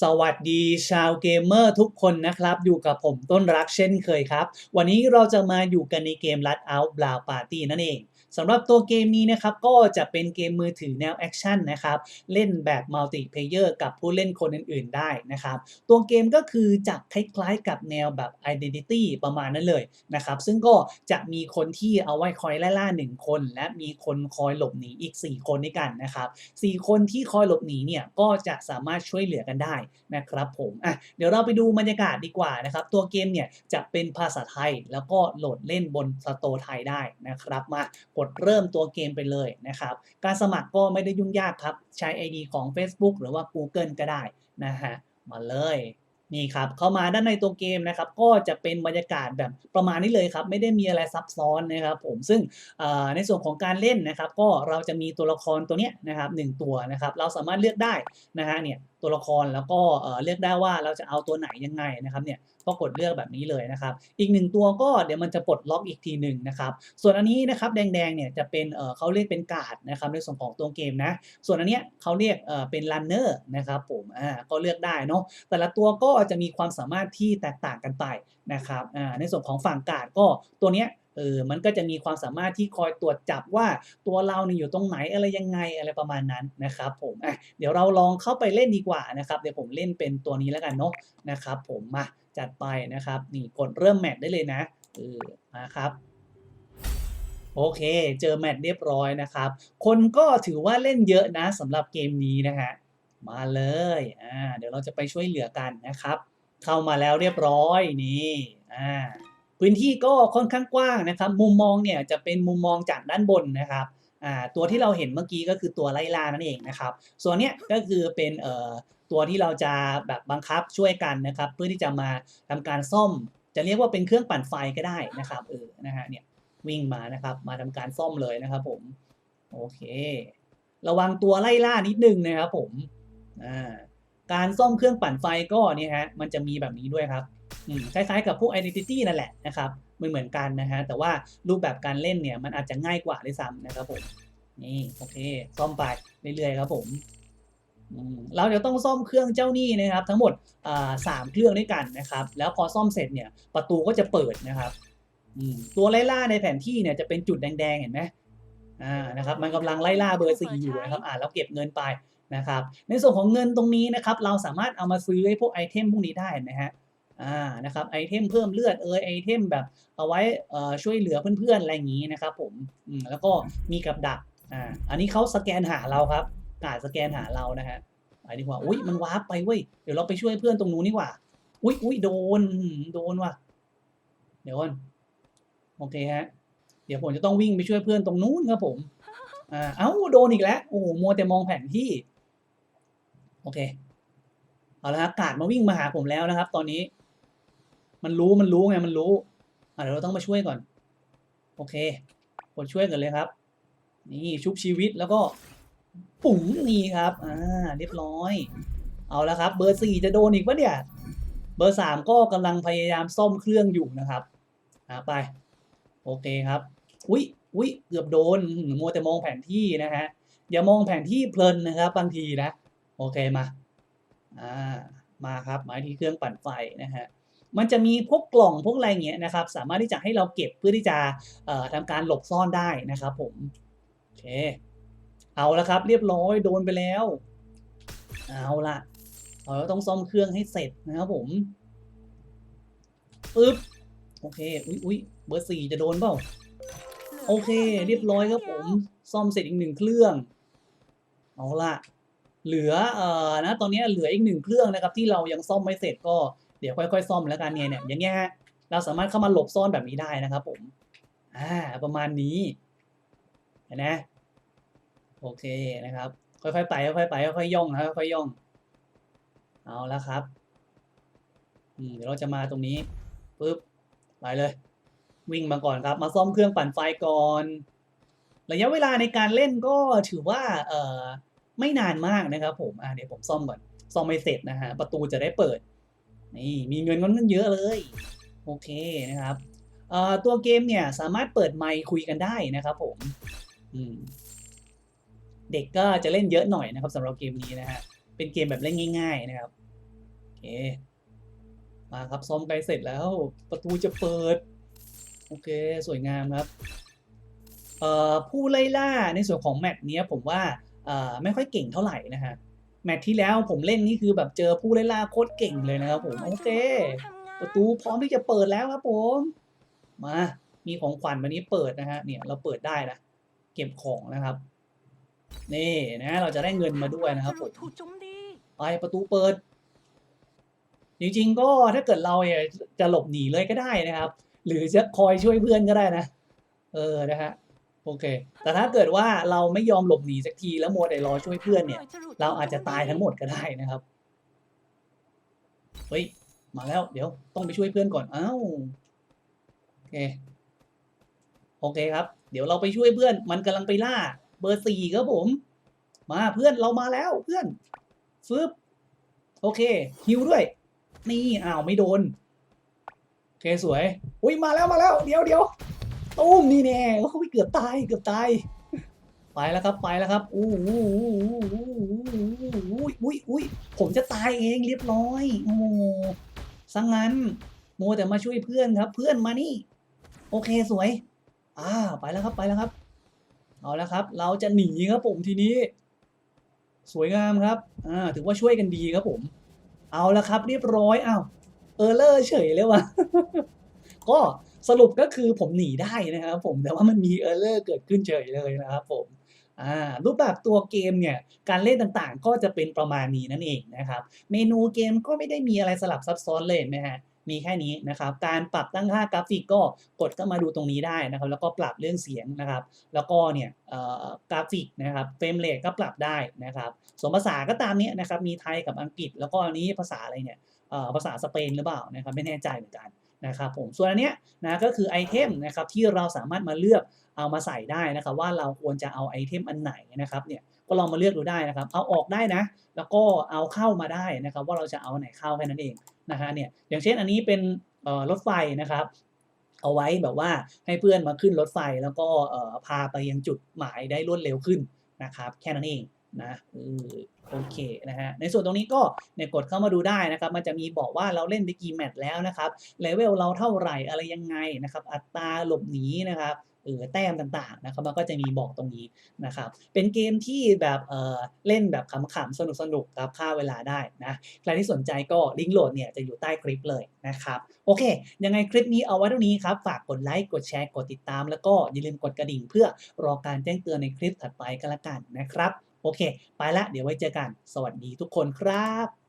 สวัสดีชาวเกมเมอร์ทุกคนนะครับ อยู่กับผมต้นรักเช่นเคยครับ วันนี้เราจะมาอยู่กันในเกม Lat Out Bla Party นั่นเอง สำหรับตัวเกมนี้นะครับก็จะเป็นเกมมือถือแนวแอคชั่นนะครับเล่นแบบมัลติเพเยอร์กับผู้เล่นคนอื่นๆได้นะครับตัวเกมก็คือจะคล้ายๆกับแนวแบบ Identity ประมาณนั้นเลยนะครับซึ่งก็จะมีคนที่เอาไว้คอยไล่ล่า 1 คน และมีคนคอยหลบหนีอีก 4 คนด้วยกันนะครับ4คนที่คอยหลบหนีเนี่ยก็จะสามารถช่วยเหลือกันได้นะครับผมอะเดี๋ยวเราไปดูบรรยากาศดีกว่านะครับตัวเกมเนี่ยจะเป็นภาษาไทยแล้วก็โหลดเล่นบนสโตร์ไทยได้นะครับมากดดเริ่มตัวเกมไปเลยนะครับ การสมัครก็ไม่ได้ยุ่งยากครับ ใช้ ID ของ Facebook หรือว่า Google ก็ได้นะฮะ มาเลยนี่ครับเข้ามาด้านในตัวเกมนะครับก็จะเป็นบรรยากาศแบบประมาณนี้เลยครับไม่ได้มีอะไรซับซ้อนนะครับผมซึ่งในส่วนของการเล่นนะครับ ก็เราจะมีตัวละครตัวเนี้ยนะครับหนึ่งตัวนะครับ เราสามารถเลือกได้นะฮะเนี่ย ตัวละครแล้วก็เลือกได้ว่าเราจะเอาตัวไหนยังไงนะครับเนี่ยก็กดเลือกแบบนี้เลยนะครับ อีกหนึ่งตัวก็เดี๋ยวมันจะปลดล็อกอีกทีหนึ่งนะครับ ส่วนอันนี้นะครับแดงๆเนี่ยจะเป็นเขาเรียกเป็นการ์ดนะครับในส่วนของตัวเกมนะ ส่วนอันเนี้ยเขาเรียกเป็นรันเนอร์นะครับผมอ่าก็เลือกได้เนาะแต่ละตัวก็จะมีความสามารถที่แตกต่างกันไปนะครับอ่าในส่วนของฝั่งการ์ดก็ตัวเนี้ย เออมันก็จะมีความสามารถที่คอยตรวจจับว่าตัวเราเนี่ยอยู่ตรงไหนอะไรยังไงอะไรประมาณนั้นนะครับผมอะเดี๋ยวเราลองเข้าไปเล่นดีกว่านะครับเดี๋ยวผมเล่นเป็นตัวนี้แล้วกันเนาะนะครับ ผมมาจัดไปนะครับนี่กดเริ่มแมตช์ได้เลยนะเออมาครับโอเค เจอแมตช์เรียบร้อยนะครับ คนก็ถือว่าเล่นเยอะนะสำหรับเกมนี้นะฮะมาเลยอ่าเดี๋ยวเราจะไปช่วยเหลือกันนะครับ เข้ามาแล้วเรียบร้อยนี่อ่า พื้นที่ก็ค่อนข้างกว้างนะครับ มุมมองเนี่ยจะเป็นมุมมองจากด้านบนนะครับตัวที่เราเห็นเมื่อกี้ก็คือตัวไล่ล่านั่นเองนะครับ ส่วนเนี้ยก็คือเป็นตัวที่เราจะแบบบังคับช่วยกันนะครับ เพื่อที่จะมาทำการซ่อม จะเรียกว่าเป็นเครื่องปั่นไฟก็ได้นะครับเออนะฮะเนี่ยวิ่งมานะครับ มาทำการซ่อมเลยนะครับผมโอเค ระวังตัวไล่ล่านิดนึงนะครับผมอ่าการซ่อมเครื่องปั่นไฟก็เนี่ยฮะมันจะมีแบบนี้ด้วยครับ คล้ายๆกับพวก identity นั่นแหละนะครับไม่เหมือนกันนะฮะแต่ว่ารูปแบบการเล่นเนี่ยมันอาจจะง่ายกว่าด้วยซ้ำนะครับผมนี่โอเคซ่อมไปเรื่อยๆครับผมอืมเราจะต้องซ่อมเครื่องเจ้าหนี้นะครับทั้งหมดอ่าสามเครื่องด้วยกันนะครับแล้วพอซ่อมเสร็จเนี่ยประตูก็จะเปิดนะครับอืมตัวไล่ล่าในแผนที่เนี่ยจะเป็นจุดแดงๆเห็นไหมอ่านะครับมันกำลังไล่ล่าเบอร์สี่อยู่นะครับอ่าแล้วเก็บเงินไปนะครับในส่วนของเงินตรงนี้นะครับเราสามารถเอามาซื้อไอ้พวกไอเทมพวกนี้ได้นะฮะ อ่านะครับไอเทมเพิ่มเลือดเอยไอเทมแบบเอาไว้ช่วยเหลือเพื่อนๆอะไรอย่างนี้นะครับผมอืมแล้วก็มีกับดักอ่าอันนี้เขาสแกนหาเราครับกาสแกนหาเรานะฮะไปดีกว่าอุ้ยมันวาร์ปไปเว้ยเดี๋ยวเราไปช่วยเพื่อนตรงนู้นดีกว่าอุ้ยอุ้ยโดนโดนว่ะ เดี๋ยวก่อนโอเคฮะเดี๋ยวผมจะต้องวิ่งไปช่วยเพื่อนตรงนู้นครับผมอ่าเอ้าโดนอีกแล้วโอ้โหมัวแต่มองแผนที่ โอเคเอาละครับกาดมาวิ่งมาหาผมแล้วนะครับ ตอนนี้ มันรู้มันรู้ไงมันรู้อ่าเดี๋ยวเราต้องมาช่วยก่อน โอเคกดช่วยกันเลยครับ นี่ชุบชีวิตแล้วก็ปุ๋งนี่ครับอ่าเรียบร้อย เอาละครับ เบอร์สี่จะโดนอีกปะเนี่ย เบอร์สามก็กำลังพยายามซ่อมเครื่องอยู่นะครับอ่าไป โอเคครับ อุ๊ยอุ๊ยเกือบโดนมัวแต่มองแผนที่นะฮะอย่ามองแผนที่เพลินนะครับ บางทีนะ โอเคมาอ่ามาครับหมายที่เครื่องปั่นไฟนะฮะ มันจะมีพวกกล่องพวกอะไรเงี้ยนะครับ สามารถที่จะให้เราเก็บเพื่อที่จะเอ่อทำการหลบซ่อนได้นะครับผมโอเคเอาละครับ เรียบร้อยโดนไปแล้ว เอาละเราต้องซ่อมเครื่องให้เสร็จนะครับผมปึ๊บโอเคอุ๊ยอุ๊ยเบอร์สี่จะโดนเปล่าโอเค เรียบร้อยครับผมซ่อมเสร็จอีกหนึ่งเครื่องเอาละเหลือเอ่อนะตอนนี้เหลืออีกหนึ่งเครื่องนะครับ ที่เรายังซ่อมไม่เสร็จก็ เดี๋ยวค่อยๆ ซ่อมแล้วกันเนี่ยเนี่ยอย่างเงี้ยฮะเราสามารถเข้ามาหลบซ่อนแบบนี้ได้นะครับผมอ่าประมาณนี้เห็นไหมโอเคนะครับ ค่อยๆไปค่อยๆไปค่อยๆย่องนะค่อยๆย่อง เอาละครับอืมเดี๋ยวเราจะมาตรงนี้ปึ๊บไปเลย วิ่งมาก่อนครับ มาซ่อมเครื่องปั่นไฟก่อนระยะเวลาในการเล่นก็ถือว่าเออไม่นานมากนะครับผมอ่าเดี๋ยวผมซ่อมก่อนซ่อมไม่เสร็จนะฮะประตูจะได้เปิด นี่มีเงินค่อนข้างเยอะเลย โอเคนะครับตัวเกมเนี่ยสามารถเปิดไมค์คุยกันได้นะครับผมมเด็กก็จะเล่นเยอะหน่อยนะครับสำหรับเกมนี้นะฮะเป็นเกมแบบเล่นง่าย ๆ นะครับเคมาครับซ้อมไกลเสร็จแล้ว ประตูจะเปิด โอเค สวยงามครับผู้ไล่ล่าในส่วนของแมตช์นี้ผมว่าไม่ค่อยเก่งเท่าไหร่นะฮะ แมตช์ที่แล้วผมเล่นนี่คือแบบเจอผู้ไล่ล่าโคตรเก่งเลยนะครับผมโอเค ประตูพร้อมที่จะเปิดแล้วครับผมมามีของขวัญวันนี้เปิดนะฮะเนี่ยเราเปิดได้นะเก็บของนะครับ นี่นะเราจะได้เงินมาด้วยนะครับผมถูกโจมตีไปประตูเปิด จริงๆก็ถ้าเกิดเราเนี่ยจะหลบหนีเลยก็ได้นะครับ หรือจะคอยช่วยเพื่อนก็ได้นะ เออนะฮะ โอเค แต่ถ้าเกิดว่าเราไม่ยอมหลบหนีสักทีแล้วมัวแต่รอช่วยเพื่อนเนี่ย เราอาจจะตายทั้งหมดก็ได้นะครับ เฮ้ย มาแล้ว เดี๋ยวต้องไปช่วยเพื่อนก่อน อ้าว โอเค โอเคครับ เดี๋ยวเราไปช่วยเพื่อน มันกำลังไปล่า เบอร์สี่ครับผม มาเพื่อนเรามาแล้วเพื่อนฟึบโอเคฮิวด้วย นี่อ้าวไม่โดน โอเคสวย อุ้ยมาแล้วมาแล้ว เดี๋ยวเดี๋ยว ตุ้มนี่แน่โอ้ยเกือบตายเกือบตาย ไปแล้วครับไปแล้วครับอู้หูอุ้ยอุ้ยอุ้ยผมจะตายเองเรียบร้อยโอ้สังงั้นโมแต่มาช่วยเพื่อนครับ เพื่อนมานี่ โอเคสวย อ่าไปแล้วครับไปแล้วครับ เอาแล้วครับ เราจะหนีครับผมทีนี้ สวยงามครับอ่าถือว่าช่วยกันดีครับผม เอาและครับ เรียบร้อยอ้าวเออเลอร์เฉยเลยว่ะก็ สรุปก็คือผมหนีได้นะครับผมแต่ว่ามันมีเออร์เลอร์เกิดขึ้นเฉยเลยนะครับผมรูปแบบตัวเกมเนี่ยการเล่นต่างๆ ก็จะเป็นประมาณนี้นั่นเองนะครับเมนูเกมก็ไม่ได้มีอะไรสลับซับซ้อนเลยนะฮะมีแค่นี้นะครับการปรับตั้งค่ากราฟิกก็กดเข้ามาดูตรงนี้ได้นะครับแล้วก็ปรับเรื่องเสียงนะครับแล้วก็เนี่ยกราฟิกนะครับเฟรมเรทก็ปรับได้นะครับส่วนภาษาก็ตามนี้นะครับมีไทยกับอังกฤษ แล้วก็อันนี้ภาษาอะไรเนี่ยภาษาสเปนหรือเปล่านะครับไม่แน่ใจเหมือนกัน นะครับผมส่วนอันเนี้ยนะก็คือไอเทมนะครับที่เราสามารถมาเลือกเอามาใส่ได้นะครับ ว่าเราควรจะเอาไอเทมอันไหนนะครับเนี่ยก็ลองมาเลือกดูได้นะครับ เอาออกได้นะ แล้วก็เอาเข้ามาได้นะครับ ว่าเราจะเอาไหนเข้าแค่นั้นเองนะฮะเนี่ยอย่างเช่นอันนี้เป็นรถไฟนะครับเอาไว้แบบว่าให้เพื่อนมาขึ้นรถไฟแล้วก็พาไปยังจุดหมายได้รวดเร็วขึ้นนะครับ แค่นั้นเอง นะโอเคนะฮะในส่วนตรงนี้ก็เนี่ยกดเข้ามาดูได้นะครับ มันจะมีบอกว่าเราเล่นไปกี่แมตช์แล้วนะครับเลเวลเราเท่าไหร่อะไรยังไงนะครับ อัตราหลบหนีนะครับเออแต้มต่างๆนะครับมันก็จะมีบอกตรงนี้นะครับ เป็นเกมที่แบบเออเล่นแบบขำๆสนุกๆครับฆ่าเวลาได้นะใครที่สนใจก็ลิงก์โหลดเนี่ยจะอยู่ใต้คลิปเลยนะครับ โอเค ยังไงคลิปนี้เอาไว้เท่านี้ครับ ฝากกดไลค์กดแชร์กดติดตาม แล้วก็อย่าลืมกดกระดิ่งเพื่อรอการแจ้งเตือนในคลิปถัดไปกันละกันนะครับ โอเค ไปละ เดี๋ยวไว้เจอกัน สวัสดีทุกคนครับ